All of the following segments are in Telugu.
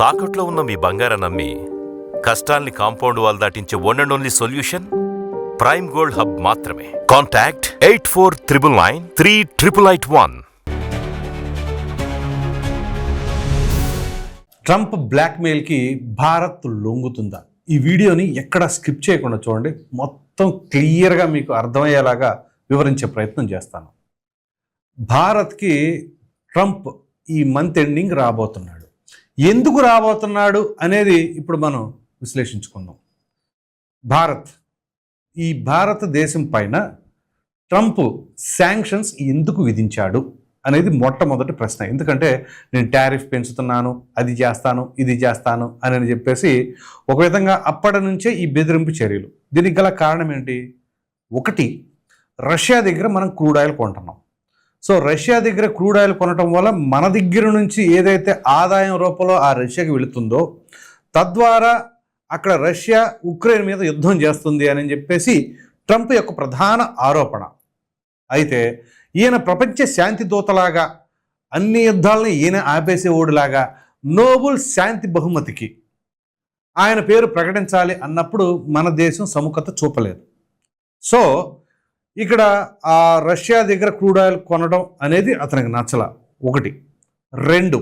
తాకట్లో ఉన్న మీ బంగారం నమ్మి కష్టాల్ని compound wall దాటించే one and only solution prime gold hub మాత్రమే. Contact eight four triple nine three triple eight one Trump బ్లాక్మెయిల్కి Bharat లొంగుతుందా? ఈ వీడియోని ఎక్కడ స్కిప్ చేయకుండా చూడండి. మొత్తం క్లియర్గా మీకు అర్థమయ్యేలాగా వివరించే ప్రయత్నం చేస్తాను. భారత్కి ట్రంప్ ఈ మంత్ ఎండింగ్ రాబోతున్నాడు. ఎందుకు రాబోతున్నాడు అనేది ఇప్పుడు మనం విశ్లేషించుకుందాం. భారత్ ఈ భారతదేశం పైన ట్రంప్ శాంక్షన్స్ ఎందుకు విధించాడు అనేది మొట్టమొదటి ప్రశ్న. ఎందుకంటే నేను టారిఫ్ పెంచుతున్నాను అది చేస్తాను ఇది చేస్తాను అని చెప్పేసి ఒక విధంగా అప్పటి నుంచే ఈ బెదిరింపు చర్యలు. దీనికి గల కారణం ఏంటి? ఒకటి రష్యా దగ్గర మనం క్రూడ్ ఆయిల్ కొంటున్నాం. సో రష్యా దగ్గర క్రూడ్ ఆయిల్ కొనటం వల్ల మన దగ్గర నుంచి ఏదైతే ఆదాయం రూపంలో ఆ రష్యాకి వెళుతుందో తద్వారా అక్కడ రష్యా ఉక్రెయిన్ మీద యుద్ధం చేస్తుంది అని చెప్పేసి ట్రంప్ యొక్క ప్రధాన ఆరోపణ. అయితే ఈయన ప్రపంచ శాంతి దూతలాగా అన్ని యుద్ధాలని ఈయన ఆపేసే ఓడిలాగా నోబుల్ శాంతి బహుమతికి ఆయన పేరు ప్రకటించాలి అన్నప్పుడు మన దేశం సముఖత చూపలేదు. సో ఇక్కడ ఆ రష్యా దగ్గర క్రూడ్ ఆయిల్ కొనడం అనేది అతనికి నచ్చల. ఒకటి. రెండు.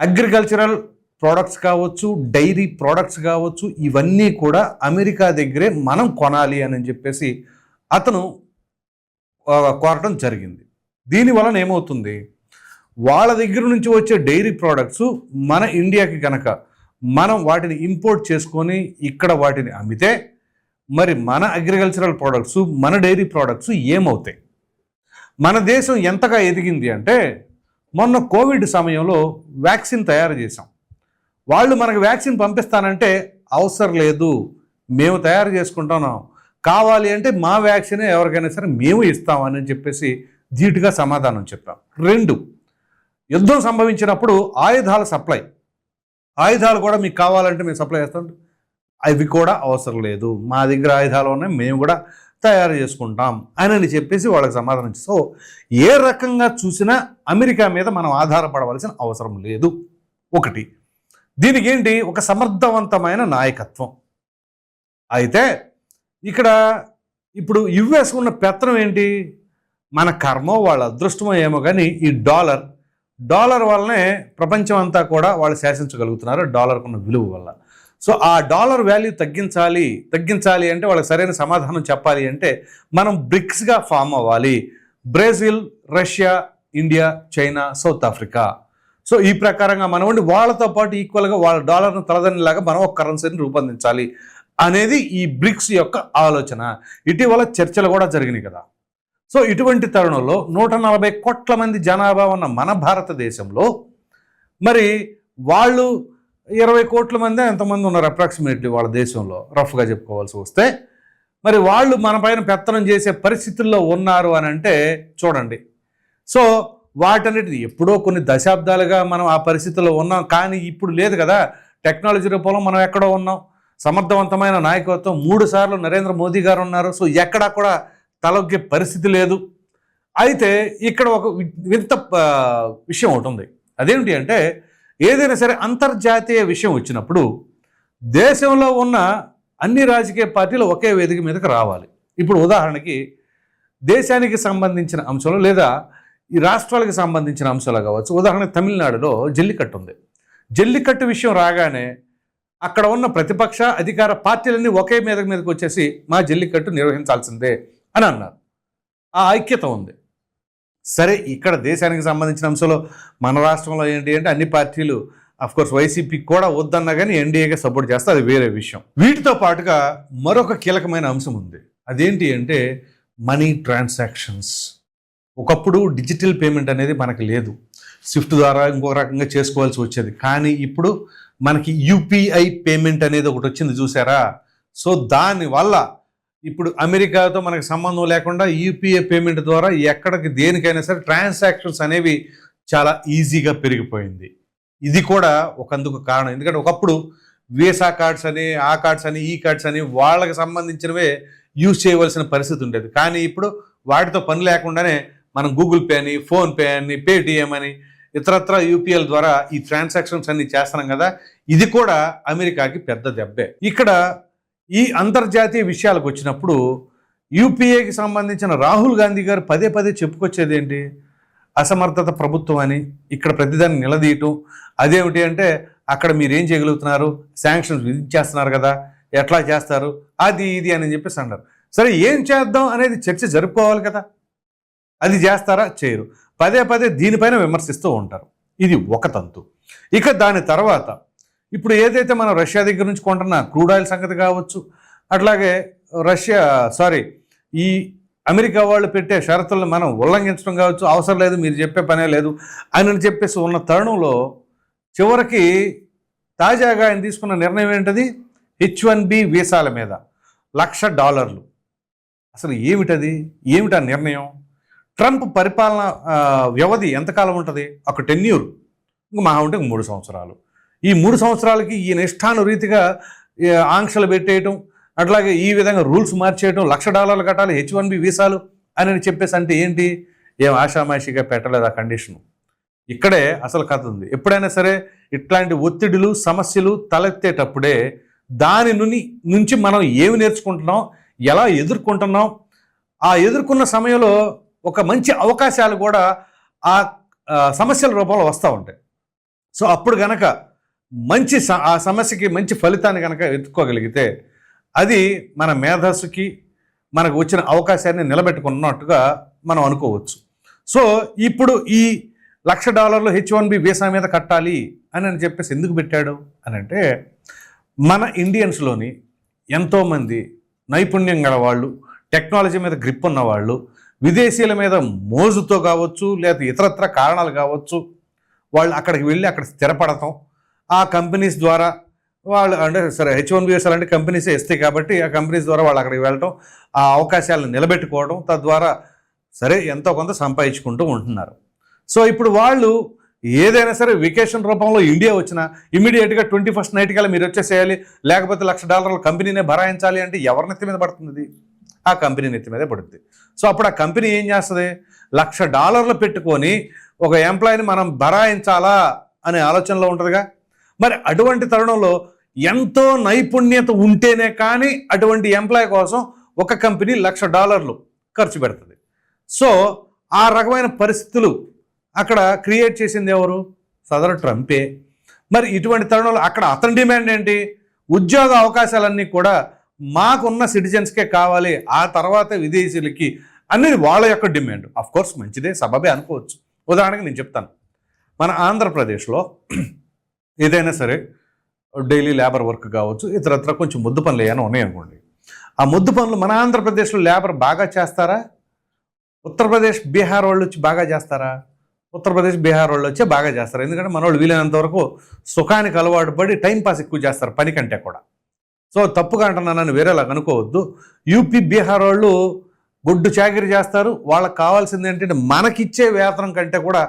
అగ్రికల్చరల్ ప్రోడక్ట్స్ కావచ్చు డైరీ ప్రోడక్ట్స్ కావచ్చు ఇవన్నీ కూడా అమెరికా దగ్గరే మనం కొనాలి అని చెప్పేసి అతను కోరటం జరిగింది. దీని వలన ఏమవుతుంది? వాళ్ళ దగ్గర నుంచి వచ్చే డైరీ ప్రోడక్ట్స్ మన ఇండియాకి కనుక మనం వాటిని ఇంపోర్ట్ చేసుకొని ఇక్కడ వాటిని అమ్మితే మరి మన అగ్రికల్చరల్ ప్రోడక్ట్స్ మన డైరీ ప్రోడక్ట్స్ ఏమవుతాయి? మన దేశం ఎంతగా ఎదిగింది అంటే మొన్న కోవిడ్ సమయంలో వ్యాక్సిన్ తయారు చేసాం వాళ్ళు మనకు వ్యాక్సిన్ పంపిస్తానంటే అవసరం లేదు మేము తయారు చేసుకుంటున్నాం. కావాలి అంటే మా వ్యాక్సినే ఎవరికైనా సరే మేము ఇస్తామని చెప్పేసి ధీటుగా సమాధానం చెప్పాం. రెండు యుద్ధం సంభవించినప్పుడు ఆయుధాల సప్లై. ఆయుధాలు కూడా మీకు కావాలంటే మేము సప్లై చేస్తాం. అవి కూడా అవసరం లేదు. మా దగ్గర ఆయుధాలు ఉన్నాయి మేము కూడా తయారు చేసుకుంటాం అని చెప్పేసి వాళ్ళకి సమాధానం సో ఏ రకంగా చూసినా అమెరికా మీద మనం ఆధారపడవలసిన అవసరం లేదు. ఒకటి దీనికి ఏంటి? ఒక సమర్థవంతమైన నాయకత్వం. అయితే ఇక్కడ ఇప్పుడు యుఎస్ ఉన్న పెత్తనం ఏంటి? మన కర్మో వాళ్ళ అదృష్టమో ఏమో కానీ ఈ డాలర్ డాలర్ వల్లనే ప్రపంచం అంతా కూడా వాళ్ళు శాసించగలుగుతున్నారు డాలర్కున్న విలువ వల్ల. సో ఆ డాలర్ వాల్యూ తగ్గించాలి తగ్గించాలి అంటే వాళ్ళకి సరైన సమాధానం చెప్పాలి అంటే మనం బ్రిక్స్గా ఫామ్ అవ్వాలి. Brazil Russia India China South Africa. So ఈ ప్రకారంగా మనం ఉండి వాళ్ళతో పాటు ఈక్వల్గా వాళ్ళ డాలర్ను తలదనిలాగా మనం ఒక కరెన్సీని రూపొందించాలి అనేది ఈ బ్రిక్స్ యొక్క ఆలోచన. ఇటీవల చర్చలు కూడా జరిగినాయి కదా. సో ఇటువంటి తరుణంలో నూట నలభై కోట్ల మంది జనాభా ఉన్న మన భారతదేశంలో మరి వాళ్ళు ఇరవై కోట్ల మంది ఎంతమంది ఉన్నారు అప్రాక్సిమేట్లీ వాళ్ళ దేశంలో? రఫ్గా చెప్పుకోవాల్సి వస్తే. మరి వాళ్ళు మన పైన పెత్తనం చేసే పరిస్థితుల్లో ఉన్నారు అని అంటే చూడండి. సో వాటన్నిటిని ఎప్పుడో కొన్ని దశాబ్దాలుగా మనం ఆ పరిస్థితుల్లో ఉన్నాం. కానీ ఇప్పుడు లేదు కదా. టెక్నాలజీ రూపంలో మనం ఎక్కడో ఉన్నాం. సమర్థవంతమైన నాయకత్వం. మూడు సార్లు నరేంద్ర మోదీ గారు ఉన్నారు. సో ఎక్కడా కూడా తలొగ్గే పరిస్థితి లేదు. అయితే ఇక్కడ ఒక వింత విషయం ఒకటి ఉంది. అదేంటి అంటే ఏదైనా సరే అంతర్జాతీయ విషయం వచ్చినప్పుడు దేశంలో ఉన్న అన్ని రాజకీయ పార్టీలు ఒకే వేదిక మీదకి రావాలి. ఇప్పుడు ఉదాహరణకి దేశానికి సంబంధించిన అంశాలు లేదా ఈ రాష్ట్రాలకు సంబంధించిన అంశాలు కావచ్చు. ఉదాహరణకి తమిళనాడులో జల్లికట్టు ఉంది. జల్లికట్టు విషయం రాగానే అక్కడ ఉన్న ప్రతిపక్ష అధికార పార్టీలన్నీ ఒకే మీద మీదకి వచ్చేసి మా జల్లికట్టు నిర్వహించాల్సిందే అని అన్నారు. ఆ ఐక్యత ఉంది. సరే ఇక్కడ దేశానికి సంబంధించిన అంశంలో మన రాష్ట్రంలో ఏంటి అంటే అన్ని పార్టీలు కోర్స్ వైసీపీ కూడా వద్దన్నా కానీ ఎన్డీఏగా సపోర్ట్ చేస్తే అది వేరే విషయం. వీటితో పాటుగా మరొక కీలకమైన అంశం ఉంది. అదేంటి అంటే మనీ ట్రాన్సాక్షన్స్ ఒకప్పుడు డిజిటల్ పేమెంట్ అనేది మనకు లేదు. స్విఫ్ట్ ద్వారా ఇంకో రకంగా చేసుకోవాల్సి వచ్చేది. కానీ ఇప్పుడు మనకి యూపీఐ పేమెంట్ అనేది ఒకటి వచ్చింది చూసారా? సో దానివల్ల ఇప్పుడు అమెరికాతో మనకు సంబంధం లేకుండా యూపీఐ పేమెంట్ ద్వారా ఎక్కడికి దేనికైనా సరే ట్రాన్సాక్షన్స్ అనేవి చాలా ఈజీగా పెరిగిపోయింది. ఇది కూడా ఒకందుకు కారణం. ఎందుకంటే ఒకప్పుడు వీసా కార్డ్స్ అని ఆ కార్డ్స్ అని ఈ కార్డ్స్ అని వాళ్ళకి సంబంధించినవే యూజ్ చేయవలసిన పరిస్థితి ఉండేది. కానీ ఇప్పుడు వాటితో పని లేకుండానే మనం గూగుల్ పే అని ఫోన్పే అని పేటిఎం అని ఇతరత్ర యూపీఎల్ ద్వారా ఈ ట్రాన్సాక్షన్స్ అన్ని చేస్తున్నాం కదా. ఇది కూడా అమెరికాకి పెద్ద దెబ్బే. ఇక్కడ ఈ అంతర్జాతీయ విషయాలకు వచ్చినప్పుడు యూపీఏకి సంబంధించిన రాహుల్ గాంధీ గారు పదే పదే చెప్పుకొచ్చేది ఏంటి? అసమర్థత ప్రభుత్వం అని ఇక్కడ ప్రతిదాన్ని నిలదీయటం. అదేమిటి అంటే అక్కడ మీరు ఏం చేయగలుగుతున్నారు? శాంక్షన్స్ విధించేస్తున్నారు కదా ఎట్లా చేస్తారు? అది ఇది అని చెప్పేసి అన్నారు. సరే ఏం చేద్దాం అనేది చర్చ జరుపుకోవాలి కదా. అది చేస్తారా? చేయరు. పదే పదే దీనిపైన విమర్శిస్తూ ఉంటారు. ఇది ఒక తంతు. ఇక దాని తర్వాత ఇప్పుడు ఏదైతే మనం రష్యా దగ్గర నుంచి కొంటున్న క్రూడ్ ఆయిల్ సంగతి కావచ్చు అట్లాగే రష్యా సారీ ఈ అమెరికా వాళ్ళు పెట్టే షరతులను మనం ఉల్లంఘించడం కావచ్చు అవసరం లేదు మీరు చెప్పే పనే లేదు అని చెప్పేసి ఉన్న తరుణంలో చివరికి తాజాగా ఆయన తీసుకున్న నిర్ణయం ఏంటది? హెచ్ వన్ బి వీసాల మీద లక్ష డాలర్లు. అసలు ఏమిటది? ఏమిటా నిర్ణయం? ట్రంప్ పరిపాలన వ్యవధి ఎంతకాలం ఉంటుంది? ఒక టెన్యూర్ ఇంకా మహా ఉంటే మూడు సంవత్సరాలు. ఈ మూడు సంవత్సరాలకి ఈయన ఇష్టానురీతిగా ఆంక్షలు పెట్టేయటం అట్లాగే ఈ విధంగా రూల్స్ మార్చేయటం లక్ష డాలర్లు కట్టాలి హెచ్ వన్ బి వీసాలు అని చెప్పేసి అంటే ఏంటి? ఏం ఆషామాషిగా పెట్టలేదు ఆ కండిషను? ఇక్కడే అసలు కథ ఉంది. ఎప్పుడైనా సరే ఇట్లాంటి ఒత్తిడులు సమస్యలు తలెత్తేటప్పుడే దాని నుని నుంచి మనం ఏమి నేర్చుకుంటున్నాం ఎలా ఎదుర్కొంటున్నాం ఆ ఎదుర్కొన్న సమయంలో ఒక మంచి అవకాశాలు కూడా ఆ ఆ, సమస్యల రూపంలో వస్తూ ఉంటాయి. సో అప్పుడు గనక మంచి స- ఆ సమస్యకి మంచి ఫలితాన్ని కనుక ఎత్తుకోగలిగితే అది మన మేధస్సుకి మనకు వచ్చిన అవకాశాన్ని నిలబెట్టుకున్నట్టుగా మనం అనుకోవచ్చు. సో ఇప్పుడు ఈ లక్ష డాలర్లు హెచ్ వన్ బి వీసా మీద కట్టాలి అని అని చెప్పేసి ఎందుకు పెట్టాడు? అని అంటే మన ఇండియన్స్లోని ఎంతోమంది నైపుణ్యం గల వాళ్ళు టెక్నాలజీ మీద గ్రిప్ ఉన్న వాళ్ళు విదేశీయుల మీద మోజుతో కావచ్చు లేదా ఇతరత్ర కారణాలు కావచ్చు వాళ్ళు అక్కడికి వెళ్ళి అక్కడ స్థిరపడటం ఆ కంపెనీస్ ద్వారా వాళ్ళు అంటే సరే హెచ్ వన్ బిఎస్ఎల్ అంటే కంపెనీస్ ఇస్తాయి కాబట్టి ఆ కంపెనీస్ ద్వారా వాళ్ళు అక్కడికి వెళ్ళటం ఆ అవకాశాలను నిలబెట్టుకోవడం తద్వారా సరే ఎంతో కొంత సంపాదించుకుంటూ ఉంటున్నారు. సో ఇప్పుడు వాళ్ళు ఏదైనా సరే వెకేషన్ రూపంలో ఇండియా వచ్చినా ఇమీడియట్గా ట్వంటీ ఫస్ట్ నైట్ కల్లా మీరు వచ్చేసేయాలి లేకపోతే లక్ష డాలర్ల కంపెనీనే భరాయించాలి అంటే ఎవరి నెత్తి మీద పడుతుంది? ఆ కంపెనీ నెత్తి మీదే పడుతుంది సో అప్పుడు ఆ కంపెనీ ఏం చేస్తుంది? లక్ష డాలర్లు పెట్టుకొని ఒక ఎంప్లాయీని మనం భరాయించాలా అనే ఆలోచనలో ఉంటుందిగా? మరి అటువంటి తరుణంలో ఎంతో నైపుణ్యత ఉంటేనే కానీ అటువంటి ఎంప్లాయ్ కోసం ఒక కంపెనీ లక్ష డాలర్లు ఖర్చు పెడుతుంది. సో ఆ రకమైన పరిస్థితులు అక్కడ క్రియేట్ చేసింది ఎవరు? సదరు ట్రంపే. మరి ఇటువంటి తరుణంలో అక్కడ అతని డిమాండ్ ఏంటి? ఉద్యోగ అవకాశాలన్నీ కూడా మాకున్న సిటిజన్స్కే కావాలి ఆ తర్వాత విదేశీయులకి అనేది వాళ్ళ యొక్క డిమాండ్. ఆఫ్ కోర్స్ మంచిదే సబబే అనుకోవచ్చు. ఉదాహరణకి నేను చెప్తాను. మన ఆంధ్రప్రదేశ్లో ఏదైనా సరే డైలీ లేబర్ వర్క్ కావచ్చు ఇతరత్ర కొంచెం ముద్దు పనులు ఏమైనా ఉన్నాయనుకోండి ఆ ముద్దు పనులు మన ఆంధ్రప్రదేశ్లో లేబర్ బాగా చేస్తారా? ఉత్తరప్రదేశ్ బీహార్ వాళ్ళు వచ్చి బాగా చేస్తారా? ఉత్తరప్రదేశ్ బీహార్ వాళ్ళు వచ్చి బాగా చేస్తారు? ఎందుకంటే మన వాళ్ళు వీలైనంత వరకు సుఖానికి అలవాటు పడి టైంపాస్ ఎక్కువ చేస్తారు పని కంటే కూడా. సో తప్పుగా అంటున్నానని వేరేలా కనుక్కోవద్దు యూపీ బీహార్ వాళ్ళు గుడ్డు చాకరీ చేస్తారు. వాళ్ళకి కావాల్సింది ఏంటంటే మనకిచ్చే వేతనం కంటే కూడా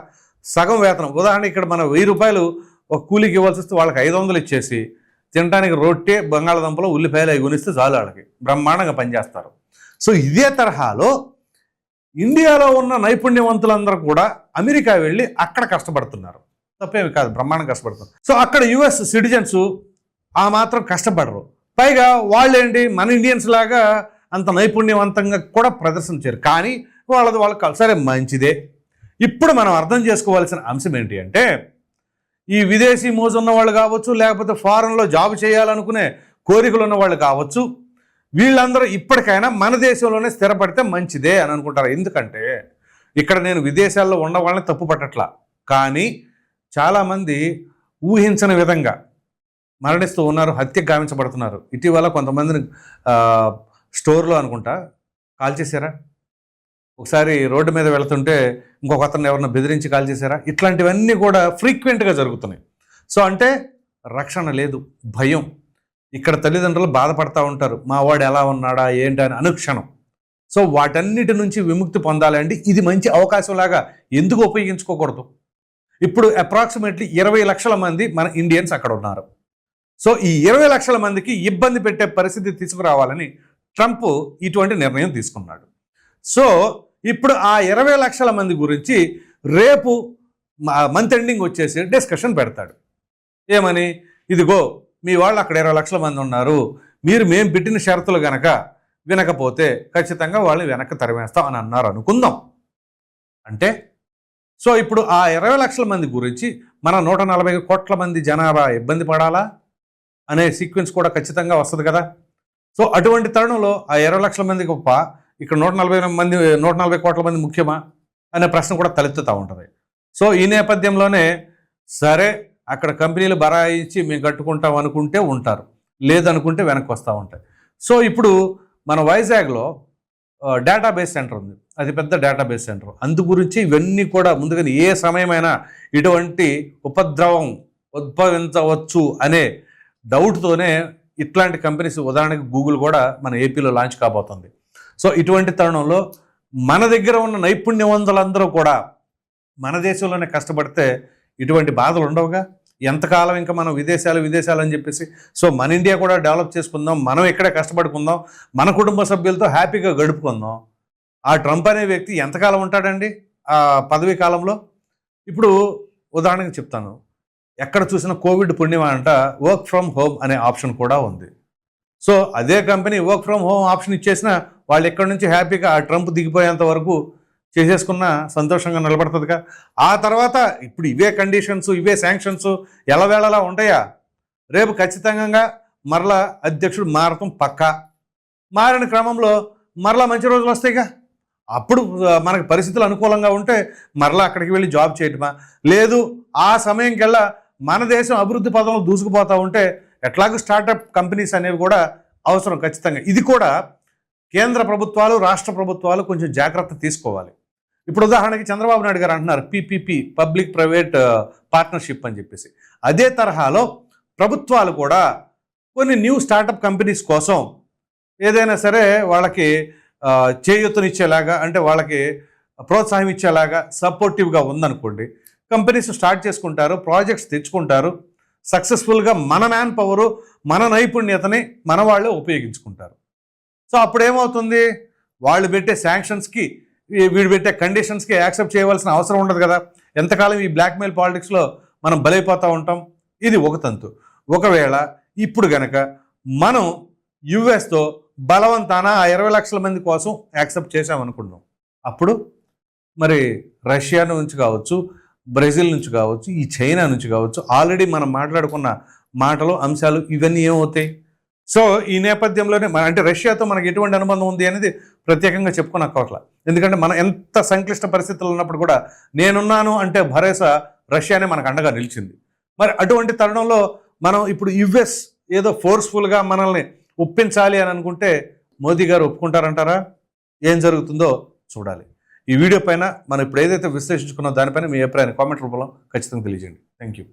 సగం వేతనం. ఉదాహరణ ఇక్కడ మన వెయ్యి రూపాయలు ఒక కూలీకి ఇవ్వాల్సి వస్తే వాళ్ళకి ఐదు వందలు ఇచ్చేసి తినడానికి రొట్టె బంగాళదుంపలు ఉల్లిపాయలు అవి కొనిస్తే చాలు వాళ్ళకి. బ్రహ్మాండంగా పనిచేస్తారు. సో ఇదే తరహాలో ఇండియాలో ఉన్న నైపుణ్యవంతులందరూ కూడా అమెరికా వెళ్ళి అక్కడ కష్టపడుతున్నారు. తప్పేమి కాదు బ్రహ్మాండం కష్టపడుతున్నారు. సో అక్కడ యుఎస్ సిటిజన్స్ ఆ మాత్రం కష్టపడరు. పైగా వాళ్ళేంటి మన ఇండియన్స్ లాగా అంత నైపుణ్యవంతంగా కూడా ప్రదర్శించారు కానీ వాళ్ళది వాళ్ళకి సరే మంచిదే. ఇప్పుడు మనం అర్థం చేసుకోవాల్సిన అంశం ఏంటి అంటే ఈ విదేశీ మోజు ఉన్న వాళ్ళు కావచ్చు లేకపోతే ఫారెన్లో జాబ్ చేయాలనుకునే కోరికలు ఉన్నవాళ్ళు కావచ్చు వీళ్ళందరూ ఇప్పటికైనా మన దేశంలోనే స్థిరపడితే మంచిదే అని అనుకుంటారు. ఎందుకంటే ఇక్కడ నేను విదేశాల్లో ఉన్న వాళ్ళని తప్పు పట్టట్లా. కానీ చాలామంది ఊహించని విధంగా మరణిస్తూ ఉన్నారు హత్య గావించబడుతున్నారు. ఇటీవల కొంతమందిని స్టోర్లో అనుకుంటా. కాల్ చేశారా ఒకసారి రోడ్డు మీద వెళ్తుంటే ఇంకొక అతను ఎవరిని బెదిరించి కాల్ చేశారా? ఇట్లాంటివన్నీ కూడా ఫ్రీక్వెంట్గా జరుగుతున్నాయి. సో అంటే రక్షణ లేదు భయం. ఇక్కడ తల్లిదండ్రులు బాధపడతా ఉంటారు. మా వాడు ఎలా ఉన్నాడా ఏంటి అని అనుక్షణం. సో వాటన్నిటి నుంచి విముక్తి పొందాలండి ఇది మంచి అవకాశంలాగా ఎందుకు ఉపయోగించుకోకూడదు? ఇప్పుడు అప్రాక్సిమేట్లీ ఇరవై లక్షల మంది మన ఇండియన్స్ అక్కడ ఉన్నారు. సో ఈ ఇరవై లక్షల మందికి ఇబ్బంది పెట్టే పరిస్థితి తీసుకురావాలని ట్రంప్ ఇటువంటి నిర్ణయం తీసుకున్నాడు. సో ఇప్పుడు ఆ ఇరవై లక్షల మంది గురించి రేపు మంత్ ఎండింగ్ వచ్చేసి డిస్కషన్ పెడతాడు. ఏమని? ఇదిగో మీ వాళ్ళు అక్కడ ఇరవై లక్షల మంది ఉన్నారు. మీరు మేము పెట్టిన షరతులు గనక వినకపోతే ఖచ్చితంగా వాళ్ళని వెనక్కి తరిమేస్తాం అని అన్నారు అనుకుందాం. అంటే సో ఇప్పుడు ఆ ఇరవై లక్షల మంది గురించి మన నూట నలభై కోట్ల మంది జనాభా ఇబ్బంది పడాలా? అనే సీక్వెన్స్ కూడా ఖచ్చితంగా వస్తుంది కదా. సో అటువంటి తరుణంలో ఆ ఇరవై లక్షల మంది గొప్ప ఇక్కడ నూట నలభై మంది నూట నలభై కోట్ల మంది ముఖ్యమా? అనే ప్రశ్న కూడా తలెత్తుతూ ఉంటుంది. సో ఈ నేపథ్యంలోనే సరే అక్కడ కంపెనీలు బరాయించి మేము కట్టుకుంటాం అనుకుంటే ఉంటారు. లేదనుకుంటే వెనక్కి వస్తూ ఉంటాయి. సో ఇప్పుడు మన వైజాగ్లో డేటాబేస్ సెంటర్ ఉంది. అది పెద్ద డేటాబేస్ సెంటర్ అందు గురించి ఇవన్నీ కూడా ముందుగానే ఏ సమయమైనా ఇటువంటి ఉపద్రవం ఉద్భవించవచ్చు అనే డౌట్తోనే ఇట్లాంటి కంపెనీస్ ఉదాహరణకి గూగుల్ కూడా మన ఏపీలో లాంచ్ కాబోతుంది. సో ఇటువంటి తరుణంలో మన దగ్గర ఉన్న నైపుణ్యవంతులందరూ కూడా మన దేశంలోనే కష్టపడితే ఇటువంటి బాధలు ఉండవుగా? ఎంతకాలం ఇంకా మనం విదేశాలు విదేశాలు అని చెప్పేసి? సో మన ఇండియా కూడా డెవలప్ చేసుకుందాం మనం ఇక్కడే కష్టపడుకుందాం మన కుటుంబ సభ్యులతో హ్యాపీగా గడుపుకుందాం. ఆ ట్రంప్ అనే వ్యక్తి ఎంతకాలం ఉంటాడండి ఆ పదవీ కాలంలో? ఇప్పుడు ఉదాహరణకి చెప్తాను. ఎక్కడ చూసినా కోవిడ్ పుణ్యం అంట వర్క్ ఫ్రమ్ హోమ్ అనే ఆప్షన్ కూడా ఉంది. సో అదే company work from home option ఇచ్చేసిన వాళ్ళు ఎక్కడి నుంచి హ్యాపీగా ఆ ట్రంప్ దిగిపోయేంత వరకు చేసేసుకున్న సంతోషంగా నిలబడుతుందిగా. ఆ తర్వాత ఇప్పుడు ఇవే కండిషన్స్ ఇవే శాంక్షన్స్ ఎలవేళలా ఉంటాయా? రేపు ఖచ్చితంగా మరలా అధ్యక్షుడు మారటం పక్కా. మారిన క్రమంలో మరలా మంచి రోజులు వస్తాయిగా. అప్పుడు మనకు పరిస్థితులు అనుకూలంగా ఉంటే మరలా అక్కడికి వెళ్ళి జాబ్ చేయటమా? లేదు ఆ సమయం కల్లా మన దేశం అభివృద్ధి పదంలో దూసుకుపోతూ ఉంటే ఎట్లాగో స్టార్టప్ కంపెనీస్ అనేవి కూడా అవసరం ఖచ్చితంగా. ఇది కూడా కేంద్ర ప్రభుత్వాలు రాష్ట్ర ప్రభుత్వాలు కొంచెం జాగ్రత్త తీసుకోవాలి. ఇప్పుడు ఉదాహరణకి చంద్రబాబు నాయుడు గారు అంటున్నారు పీపీపీ పబ్లిక్ ప్రైవేట్ పార్ట్నర్షిప్ అని చెప్పేసి. అదే తరహాలో ప్రభుత్వాలు కూడా కొన్ని న్యూ స్టార్టప్ కంపెనీస్ కోసం ఏదైనా సరే వాళ్ళకి చేయూతనిచ్చేలాగా అంటే వాళ్ళకి ప్రోత్సాహం ఇచ్చేలాగా సపోర్టివ్గా ఉందనుకోండి కంపెనీస్ స్టార్ట్ చేసుకుంటారు ప్రాజెక్ట్స్ తెచ్చుకుంటారు సక్సెస్ఫుల్గా మన మ్యాన్ పవరు మన నైపుణ్యతని మన వాళ్ళే ఉపయోగించుకుంటారు. సో అప్పుడు ఏమవుతుంది వాళ్ళు పెట్టే శాంక్షన్స్కి వీడు పెట్టే కండిషన్స్కి యాక్సెప్ట్ చేయవలసిన అవసరం ఉండదు కదా. ఎంతకాలం ఈ బ్లాక్మెయిల్ పాలిటిక్స్లో మనం బలైపోతూ ఉంటాం? ఇది ఒక తంతు. ఒకవేళ ఇప్పుడు గనక మనం యుఎస్తో బలవంతాన ఆ ఇరవై లక్షల మంది కోసం యాక్సెప్ట్ చేసామనుకున్నాం అప్పుడు మరి రష్యా నుంచి కావచ్చు బ్రెజిల్ నుంచి కావచ్చు ఈ చైనా నుంచి కావచ్చు ఆల్రెడీ మనం మాట్లాడుకున్న మాటలు అంశాలు ఇవన్నీ ఏమవుతాయి? సో ఈ నేపథ్యంలోనే మన అంటే రష్యాతో మనకి ఎటువంటి అనుబంధం ఉంది అనేది ప్రత్యేకంగా చెప్పుకోనక్కర్లా ఎందుకంటే మనం ఎంత సంక్లిష్ట పరిస్థితులు ఉన్నప్పుడు కూడా నేనున్నాను అంటే భరోసా రష్యానే మనకు అండగా నిలిచింది. మరి అటువంటి తరుణంలో మనం ఇప్పుడు యుఎస్ ఏదో ఫోర్స్ఫుల్గా మనల్ని ఒప్పించాలి అని అనుకుంటే మోదీ గారు ఒప్పుకుంటారంటారా? ఏం జరుగుతుందో చూడాలి. ఈ వీడియో పైన మనం ఇప్పుడు ఏదైతే విశ్లేషించుకున్నో దానిపైన మీ అభిప్రాయాన్ని కామెంట్ రూపంలో ఖచ్చితంగా తెలియజేయండి. Thank you